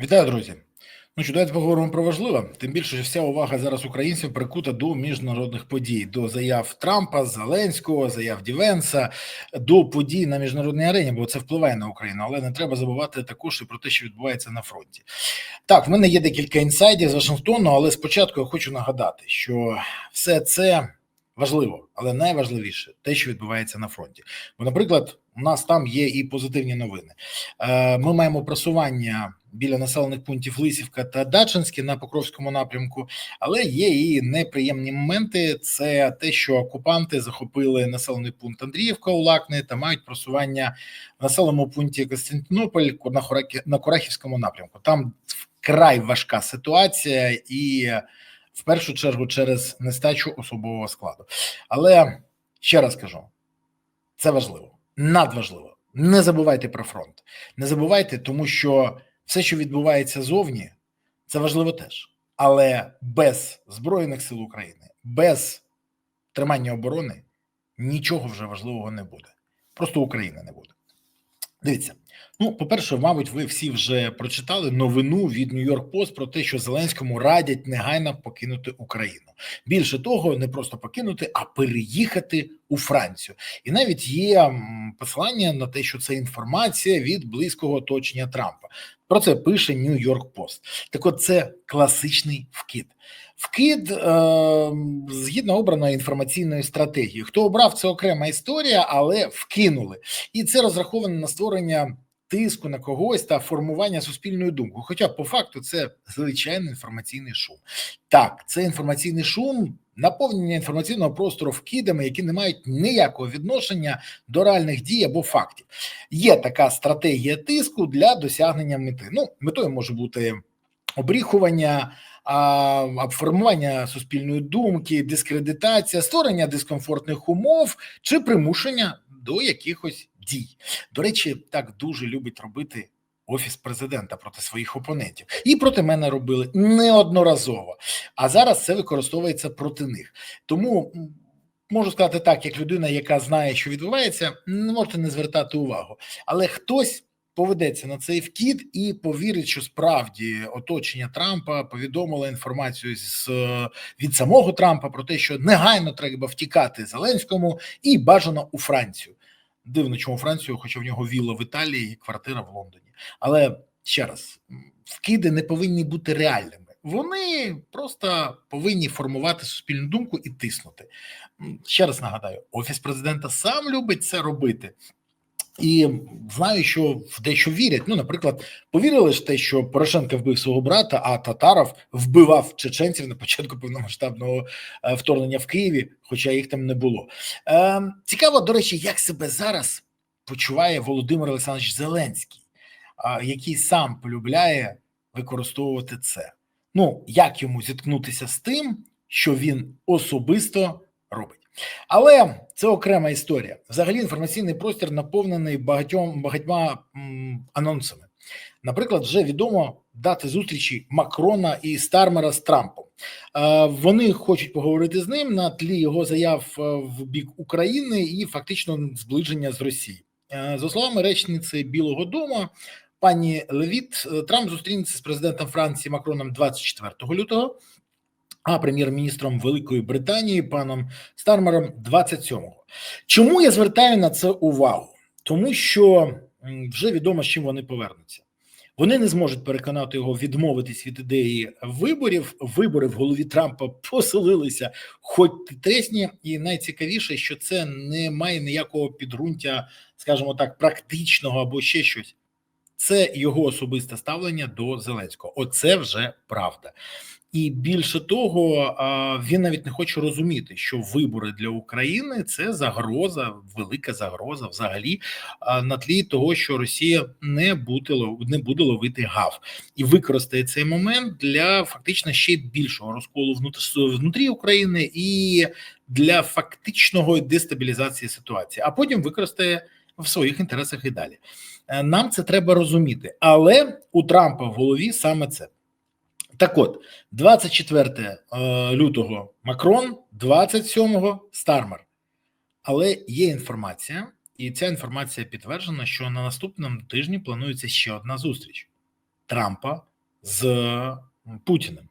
Вітаю, друзі. Ну що, давайте поговоримо про важливе. Тим більше, що вся увага зараз українців прикута до міжнародних подій, до заяв Трампа, Зеленського, заяв Дівенса, до подій на міжнародній арені, бо це впливає на Україну. Але не треба забувати також і про те, що відбувається на фронті. Так, в мене є декілька інсайдів з Вашингтону, але спочатку я хочу нагадати, що все це важливо, але найважливіше те, що відбувається на фронті. Бо, наприклад, у нас там є і позитивні новини. Е, Ми маємо просування біля населених пунктів Лисівка та Дачинське на Покровському напрямку, але є і неприємні моменти. Це те, що окупанти захопили населений пункт Андріївка у Лакни та мають просування в населеному пункті Костянтинополь на на Курахівському напрямку. Там вкрай важка ситуація і. В першу чергу через нестачу особового складу. Але ще раз кажу: це важливо, надважливо. Не забувайте про фронт. Не забувайте, тому що все, що відбувається зовні, це важливо теж. Але без Збройних сил України, без тримання оборони нічого вже важливого не буде. Просто України не буде. Дивіться, ну, по-перше, мабуть, ви всі вже прочитали новину від Нью-Йорк Пост про те, що Зеленському радять негайно покинути Україну. Більше того, не просто покинути, а переїхати у Францію. І навіть є посилання на те, що це інформація від близького оточення Трампа. Про це пише Нью-Йорк Пост. Так от це класичний вкид. Вкид е, згідно обраної інформаційної стратегії. Хто обрав це окрема історія, але вкинули. І це розраховано на створення тиску на когось та формування суспільної думки. Хоча по факту це звичайний інформаційний шум. Так, це інформаційний шум, наповнення інформаційного простору вкидами, які не мають ніякого відношення до реальних дій або фактів. Є така стратегія тиску для досягнення мети. Ну, метою може бути обріхування. Формування суспільної думки, дискредитація, створення дискомфортних умов чи примушення до якихось дій. До речі, так дуже любить робити офіс президента проти своїх опонентів, і проти мене робили неодноразово. А зараз це використовується проти них. Тому можу сказати так, як людина, яка знає, що відбувається, не можете не звертати увагу, але хтось. Поведеться на цей вкид і повірить, що справді оточення Трампа повідомило інформацію з від самого Трампа про те, що негайно треба втікати Зеленському і бажано у Францію. Дивно, чому Францію, хоча в нього вілла в Італії і квартира в Лондоні. Але ще раз, вкиди не повинні бути реальними. Вони просто повинні формувати суспільну думку і тиснути. Ще раз нагадаю, офіс президента сам любить це робити. І знаю, що в дещо вірять. Ну, наприклад, повірили ж те, що Порошенко вбив свого брата, а Татаров вбивав чеченців на початку повномасштабного е, вторгнення в Києві, хоча їх там не було. Е, цікаво, до речі, як себе зараз почуває Володимир Олександрович Зеленський, який сам полюбляє використовувати це. Ну, як йому зіткнутися з тим, що він особисто робить. Але це окрема історія. Взагалі, інформаційний простір наповнений багатьом багатьма анонсами. Наприклад, вже відомо дати зустрічі Макрона і Стармера з Трампом. Е, Вони хочуть поговорити з ним на тлі його заяв е, в бік України і фактично зближення з Росією. Е, За словами речниці Білого Дому, пані Левіт, Трамп зустрінеться з президентом Франції Макроном 24 лютого а прем'єр-міністром Великої Британії паном Стармером 27-го. Чому я звертаю на це увагу? Тому що вже відомо, з чим вони повернуться. Вони не зможуть переконати його відмовитись від ідеї виборів. Вибори в голові Трампа поселилися, хоч тресні, і найцікавіше, що це не має ніякого підґрунтя, скажімо так, практичного або ще щось. Це його особисте ставлення до Зеленського. Оце вже правда. І більше того, він навіть не хоче розуміти, що вибори для України це загроза, велика загроза, взагалі, на тлі того, що Росія не буде не буде ловити гав і використає цей момент для фактично ще більшого розколу внутрі України і для фактичного дестабілізації ситуації, а потім використає в своїх інтересах і далі. Е, Нам це треба розуміти, але у Трампа в голові саме це. Так от, 24 е, лютого Макрон, 27-го Стармер. Але є інформація, і ця інформація підтверджена, що на наступному тижні планується ще одна зустріч Трампа з Путіним.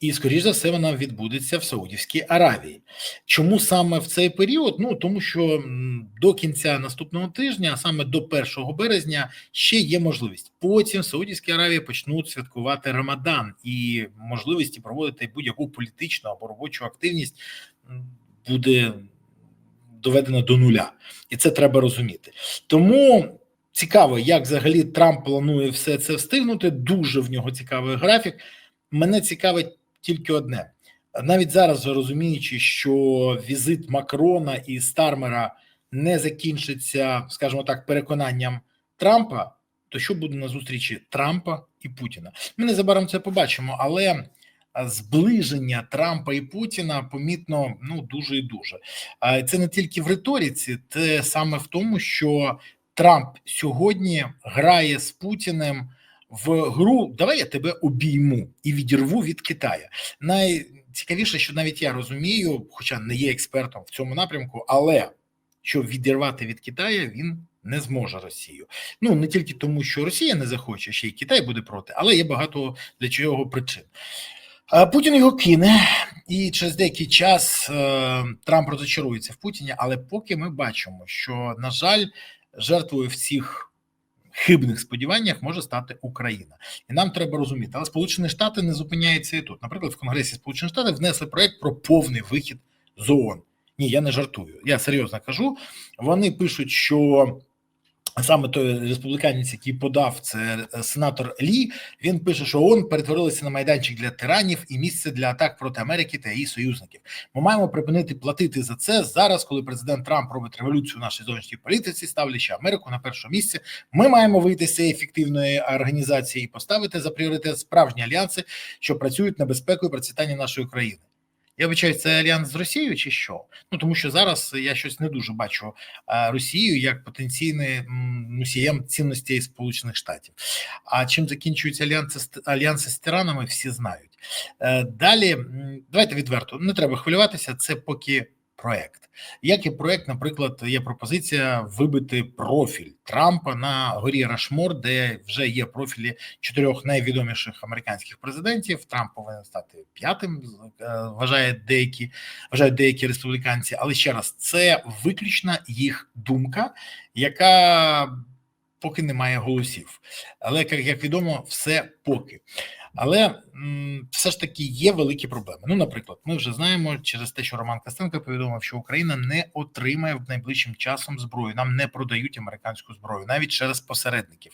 І, скоріш за все, вона відбудеться в Саудівській Аравії. Чому саме в цей період? Ну тому що до кінця наступного тижня, саме до 1 березня, ще є можливість. Потім в Саудівській Аравії почнуть святкувати Рамадан і можливості проводити будь-яку політичну або робочу активність буде доведена до нуля, і це треба розуміти. Тому цікаво, як взагалі Трамп планує все це встигнути. Дуже в нього цікавий графік. Мене цікавить тільки одне. Навіть зараз, розуміючи, що візит Макрона і Стармера не закінчиться, скажімо так, переконанням Трампа, то що буде на зустрічі Трампа і Путіна? Ми незабаром це побачимо, але зближення Трампа і Путіна помітно ну дуже і дуже. Це не тільки в риториці, це саме в тому, що Трамп сьогодні грає з Путіним в гру Давай я тебе обійму і відірву від Китая. Найцікавіше, що навіть я розумію, хоча не є експертом в цьому напрямку, але щоб відірвати від Китая, він не зможе Росію. Ну не тільки тому, що Росія не захоче, ще й Китай буде проти, але є багато для чого причин. Путін його кине, і через деякий час е, Трамп розочарується в Путіні. Але поки ми бачимо, що на жаль, жертвою в цих хибних сподіваннях може стати Україна, і нам треба розуміти, але Сполучені Штати не зупиняються і тут. Наприклад, в Конгресі Сполучених Штатів внесли проект про повний вихід з ООН. Ні, я не жартую. Я серйозно кажу. Вони пишуть, що Саме той республіканець, який подав це е, сенатор Лі, він пише, що ООН перетворилися на майданчик для тиранів і місце для атак проти Америки та її союзників. Ми маємо припинити платити за це зараз, коли президент Трамп робить революцію в нашій зовнішній політиці, ставлячи Америку на перше місце. Ми маємо вийти з цієї ефективної організації і поставити за пріоритет справжні альянси, що працюють на безпеку і процвітання нашої країни. Я вбачаю це альянс з Росією чи що? Ну тому що зараз я щось не дуже бачу Росію як потенційний носієм цінностей Сполучених Штатів. А чим закінчуються альянси альянси з тиранами, всі знають. Е, далі давайте відверто не треба хвилюватися. Це поки проект. Як і проект, наприклад, є пропозиція вибити профіль Трампа на горі Рашмор, де вже є профілі чотирьох найвідоміших американських президентів. Трамп повинен стати п'ятим. Е, вважає деякі вважають деякі республіканці. Але ще раз, це виключна їх думка, яка поки не має голосів. Але як відомо, все поки. Але м, все ж таки є великі проблеми. Ну, наприклад, ми вже знаємо через те, що Роман Костенко повідомив, що Україна не отримає в найближчим часом зброю. Нам не продають американську зброю, навіть через посередників,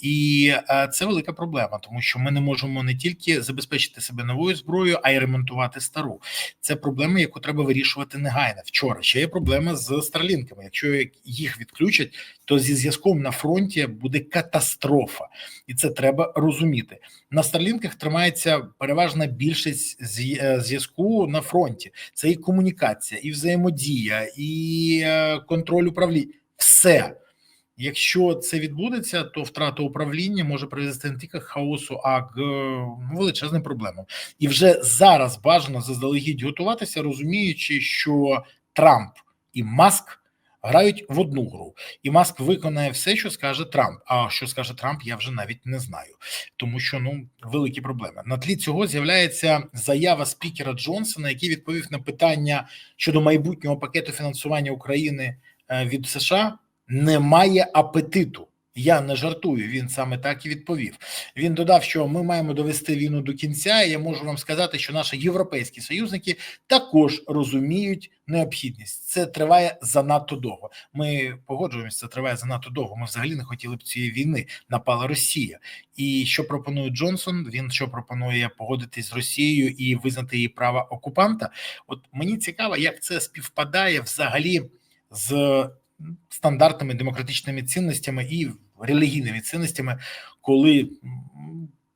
і е, це велика проблема, тому що ми не можемо не тільки забезпечити себе новою зброєю, а й ремонтувати стару. Це проблема, яку треба вирішувати негайно. Вчора ще є проблема з старлінками. Якщо їх відключать, то зі зв'язком на фронті буде катастрофа, і це треба розуміти. На старлінках тримається переважна більшість е, зв'язку на фронті. Це і комунікація, і взаємодія, і е, контроль управління. Все. Якщо це відбудеться, то втрата управління може привести не тільки хаосу, а к ну, величезним проблемам. І вже зараз бажано заздалегідь готуватися, розуміючи, що Трамп і Маск грають в одну гру, і Маск виконає все, що скаже Трамп. А що скаже Трамп, я вже навіть не знаю, тому що ну великі проблеми. На тлі цього з'являється заява спікера Джонсона, який відповів на питання щодо майбутнього пакету фінансування України е, від США. Немає апетиту. Я не жартую. Він саме так і відповів. Він додав, що ми маємо довести війну до кінця. і Я можу вам сказати, що наші європейські союзники також розуміють необхідність. Це триває занадто довго. Ми погоджуємося, це триває занадто довго. Ми взагалі не хотіли б цієї війни. Напала Росія. І що пропонує Джонсон? Він що пропонує погодитись з Росією і визнати її права окупанта? От мені цікаво, як це співпадає взагалі з стандартними демократичними цінностями і релігійними цінностями, коли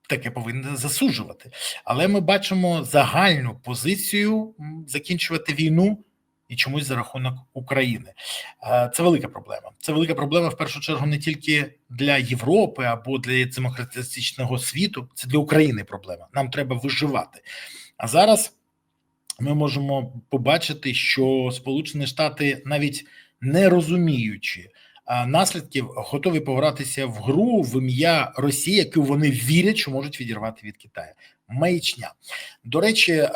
таке повинно засуджувати. Але ми бачимо загальну позицію закінчувати війну. І чомусь за рахунок України це велика проблема. Це велика проблема в першу чергу не тільки для Європи або для демократичного світу, це для України проблема. Нам треба виживати. А зараз ми можемо побачити, що Сполучені Штати навіть не розуміючи наслідків, готові погратися в гру в ім'я Росії, яку вони вірять, що можуть відірвати від Китаю. Маячня. До речі, е,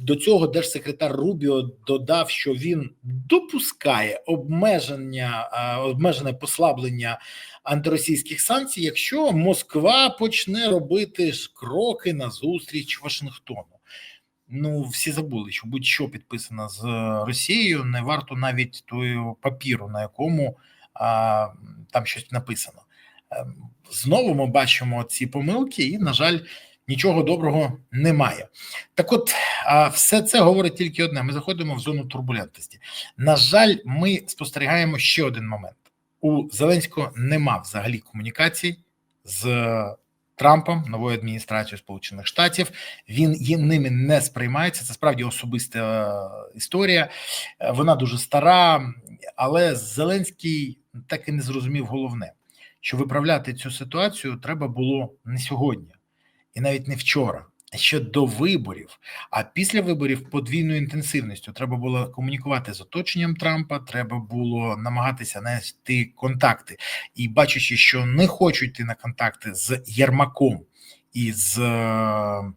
до цього держсекретар Рубіо додав, що він допускає обмеження, е, обмежене послаблення антиросійських санкцій, якщо Москва почне робити кроки на зустріч Вашингтону. Ну, всі забули, що будь-що підписано з Росією, не варто навіть того папіру, на якому там щось написано. Ем, Знову ми бачимо ці помилки, і, на жаль, нічого доброго немає. Так, от все це говорить тільки одне: ми заходимо в зону турбулентності. На жаль, ми спостерігаємо ще один момент: у Зеленського нема взагалі комунікацій з Трампом, новою адміністрацією Сполучених Штатів. Він є ними не сприймається. Це справді особиста е, історія. Е, Вона дуже стара, але Зеленський так і не зрозумів головне, що виправляти цю ситуацію треба було не сьогодні, і навіть не вчора. Ще до виборів, а після виборів подвійною інтенсивністю треба було комунікувати з оточенням Трампа. Треба було намагатися знайти контакти, і бачачи, що не хочуть йти на контакти з Єрмаком і з е,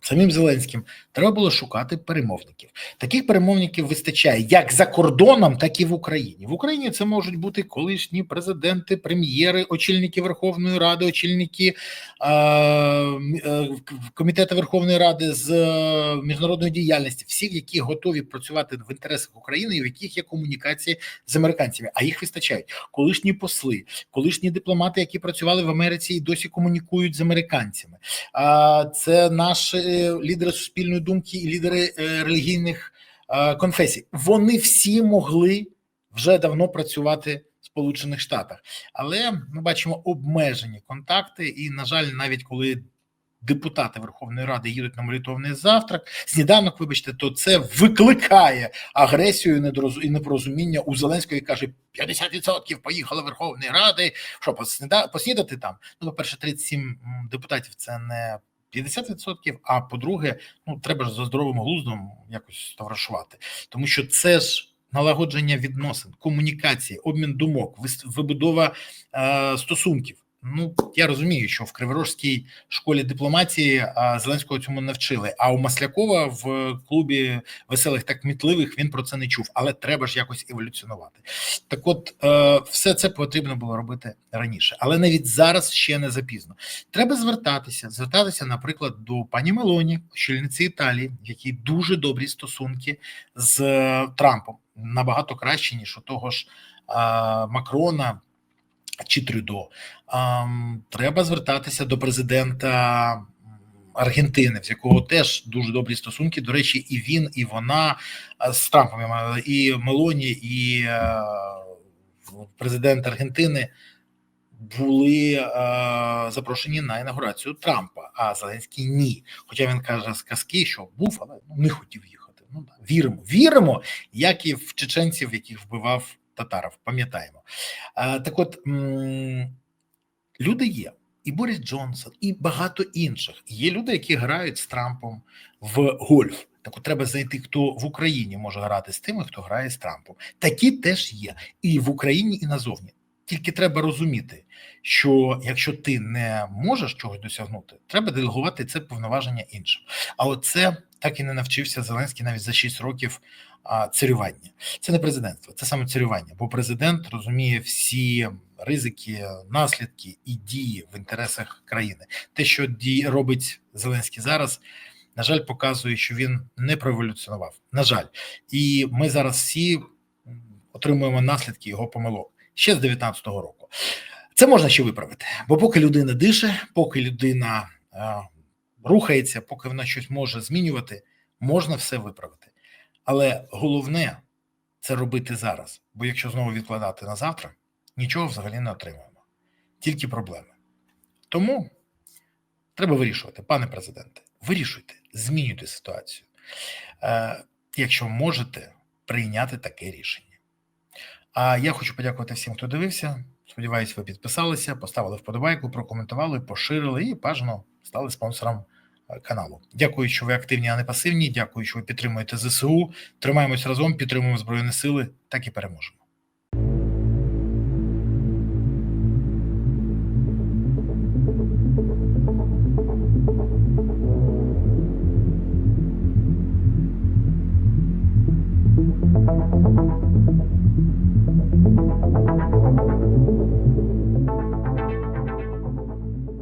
самим Зеленським, треба було шукати перемовників. Таких перемовників вистачає як за кордоном, так і в Україні. В Україні це можуть бути колишні президенти, прем'єри, очільники Верховної Ради, очільники е, е, комітету Верховної Ради з е, міжнародної діяльності, всі, які готові працювати в інтересах України, і в яких є комунікації з американцями, а їх вистачають. Колишні посли, колишні дипломати, які працювали в Америці і досі комунікують з американцями. А це наші е, лідери суспільної думки і лідери е, релігійних е, конфесій. Вони всі могли вже давно працювати в Сполучених Штатах, але ми бачимо обмежені контакти, і на жаль, навіть коли депутати Верховної Ради їдуть на молитовний завтрак, сніданок, вибачте, то це викликає агресію і непорозуміння у Зеленського і каже: 50% поїхали Верховної Ради. Що посніда... поснідати там? Ну, по-перше, 37 м, депутатів це не 50%, а по-друге, ну треба ж за здоровим глуздом якось товаришувати, тому що це ж. Налагодження відносин, комунікації, обмін думок, вибудова е, стосунків. Ну я розумію, що в Криворожській школі дипломатії Зеленського цьому не вчили. А у Маслякова в клубі веселих та кмітливих він про це не чув, але треба ж якось еволюціонувати. Так, от е, все це потрібно було робити раніше, але навіть зараз ще не запізно. Треба звертатися, звертатися, наприклад, до пані Мелоні, очільниці Італії, в якій дуже добрі стосунки з е, Трампом, набагато краще ніж у того ж е, Макрона чи Трюдо. Треба звертатися до президента Аргентини, з якого теж дуже добрі стосунки. До речі, і він, і вона з Трампом, і Мелоні, і е, президент Аргентини були е, запрошені на інаугурацію Трампа, а Зеленський ні. Хоча він каже з казки, що був, але ну, не хотів їхати. Ну да, віримо, віримо, як і в чеченців, яких вбивав татаров, пам'ятаємо. Так от люди є, і Борис Джонсон, і багато інших. Є люди, які грають з Трампом в гольф. Так от треба знайти, хто в Україні може грати з тими, хто грає з Трампом. Такі теж є і в Україні, і назовні. Тільки треба розуміти, що якщо ти не можеш чогось досягнути, треба делегувати це повноваження іншим. А от це так і не навчився Зеленський навіть за 6 років царювання. Це не президентство, це саме царювання, бо президент розуміє всі ризики, наслідки і дії в інтересах країни. Те, що робить Зеленський зараз, на жаль, показує, що він не проеволюціонував. На жаль, і ми зараз всі отримуємо наслідки його помилок ще з 19-го року. Це можна ще виправити, бо поки людина дише, поки людина рухається, поки вона щось може змінювати, можна все виправити. Але головне це робити зараз. Бо якщо знову відкладати на завтра, нічого взагалі не отримаємо, тільки проблеми. Тому треба вирішувати, пане президенте, вирішуйте, змінюйте ситуацію, е, якщо можете прийняти таке рішення. А я хочу подякувати всім, хто дивився. Сподіваюсь, ви підписалися, поставили вподобайку, прокоментували, поширили і бажано стали спонсором е, каналу. Дякую, що ви активні, а не пасивні. Дякую, що ви підтримуєте ЗСУ. Тримаємось разом, підтримуємо Збройні Сили, так і переможемо.